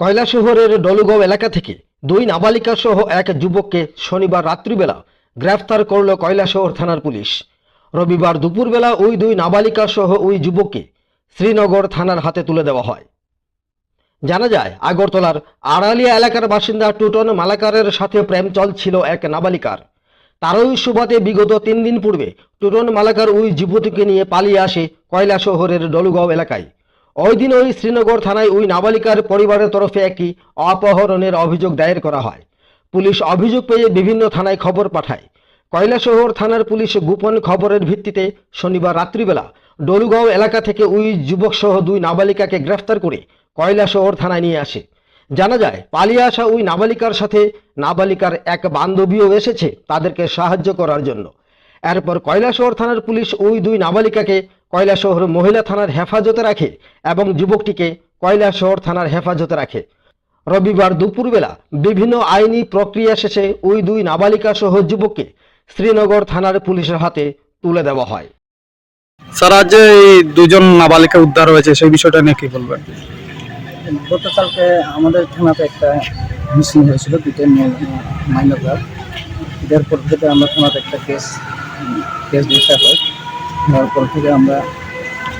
কয়লাশহরের ডলুগাঁও এলাকা থেকে দুই নাবালিকা সহ এক যুবককে শনিবার রাত্রিবেলা গ্রেফতার করল কয়লাশহর থানার পুলিশ। রবিবার দুপুরবেলা ওই দুই নাবালিকা সহ ওই যুবককে শ্রীনগর থানার হাতে তুলে দেওয়া হয়। জানা যায়, আগরতলার আড়ালিয়া এলাকার বাসিন্দা টুটন মালাকারের সাথে প্রেম চলছিল এক নাবালিকার। তারই সুবাদে বিগত তিন দিন পূর্বে টুটন মালাকার ওই যুবতীকে নিয়ে পালিয়ে আসে কয়লা শহরের ডলুগাঁও এলাকায়। ওই দিন ওই শ্রীনগর থানায় ওই নাবালিকার পরিবারের তরফে একটি অপহরণের অভিযোগ দায়ের করা হয়। পুলিশ অভিযোগ পেয়ে বিভিন্ন থানায় খবর পাঠায়। কয়লাশহর থানার পুলিশ গোপন খবরের ভিত্তিতে শনিবার রাত্রিবেলা ডলুগাঁও এলাকা থেকে ওই যুবক সহ দুই নাবালিকাকে গ্রেফতার করে কয়লাশহর থানায় নিয়ে আসে। জানা যায়, পালিয়ে আসা ওই নাবালিকার সাথে নাবালিকার এক বান্ধবীও এসেছে তাদেরকে সাহায্য করার জন্য। এরপর কয়লাশহর থানার পুলিশ ওই দুই নাবালিকাকে কয়লাশহর মহিলা থানার হেফাজতে রাখে এবং যুবকটিকে কয়লাশহর থানার হেফাজতে রাখে। রবিবার দুপুরবেলা বিভিন্ন আইনি প্রক্রিয়া শেষে ওই দুই নাবালিকা সহ যুবককে শ্রীনগর থানার পুলিশের হাতে তুলে দেওয়া হয়। স্যার আজ যে এই দুজন নাবালিকা উদ্ধার হয়েছে সেই বিষয়টা নিয়ে কি বলবেন? গতকালকে আমাদের থানাতে একটা মিসিং হয়েছিল দুটো মাইনর গার্ড এর পর থেকে আমরা থানাতে একটা কেস কেস রেজিস্টার হয়। তারপর থেকে আমরা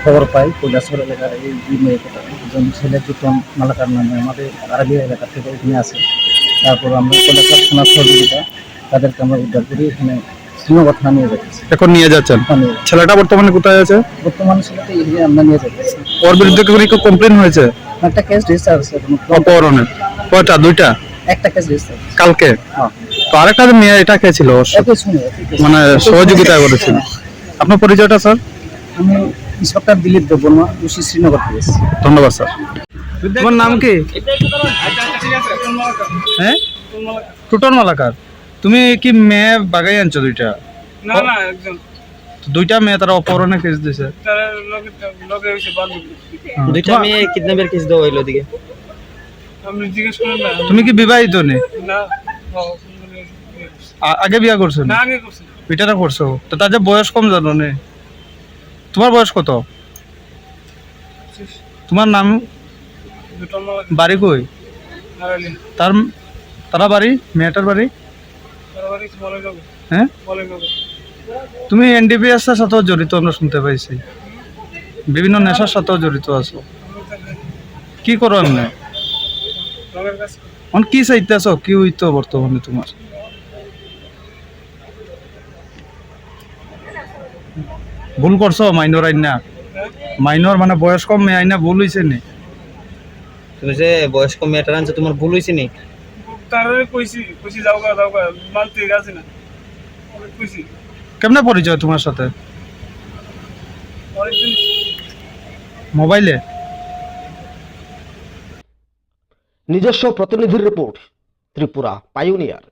খবর পাই কৈলাসর এলাকার এই দুই মেয়ে দুজন ছেলে দুজন মালাকার নামে আমাদের আরবিয়া এলাকা থেকে এখানে আসে। তারপর আমরা কৈলাসর থানার সহযোগিতা তাদেরকে আমরা উদ্ধার করি এখানে শ্রীনগর থানা নিয়ে যাচ্ছি। এখন নিয়ে যাচ্ছেন? থানিয়ে ছেলেটা বর্তমানে কোথায় আছে? বর্তমানে ছেলেকে এখানে আমরা নিয়ে যাচ্ছি। ওর বিরুদ্ধে কোনো কমপ্লেন হয়েছে? একটা কেস রেজিস্টার আছে অপহরণের। কয়টা? দুইটা? একটা কেস রেজিস্টার কালকে? হ্যাঁ। তো আরেকটা মেয়ে এটা কে ছিল। মানে সহযোগিতা। করেছিল। আপনার পরিচয়টা স্যার? আমি ইন্সপেক্টর দিলীপ দেববর্মা উশি শ্রীনগর এসেছি। ধন্যবাদ স্যার। তোমার নাম কি? হ্যাঁ? টুটন মালাকার তুমি কি মেয়ে বাগাই আনছো দুইটা? না না তো দুইটা মেয়ে তারা অপহরণে কেস দিয়েছে তার লগে লগে হয়েছে বান্ধবী দুইটা মেয়ে কিডন্যাপের কেস দেওয়া হইল দিকে তুমি কি বিবাহিত নে? না আগে বিয়া করছ না? না আগে করছি বিটাটা করছ? তো তার যে বয়স কম জানো নে। তোমার বয়স কত? তোমার নাম? বাড়ি কই? তার তারা বাড়ি? মেয়েটার বাড়ি? হ্যাঁ? তুমি এনডিপিএস এর সাথেও জড়িত আমরা শুনতে পাইছি। বিভিন্ন নেশার সাথেও জড়িত আছো। কি করো এমনি? কি চাইতে আছো কি হইতো বর্তমানে তোমার? ভুল করছ মাইনর আইনা? মাইনর মানে বয়স কম মেয়ে আইনা ভুল হইছে নি? তুমি যে বয়স্ক মেয়েটার আনছো তোমার ভুল হয়েছে নি? তার কইছি কইছি যাও গা যাও গা মানতে গেছে না? কইছি। কেমনে পরিচয় তোমার সাথে? মোবাইলে? নিজস্ব প্রতিনিধির রিপোর্ট ত্রিপুরা পাইওনিয়ার।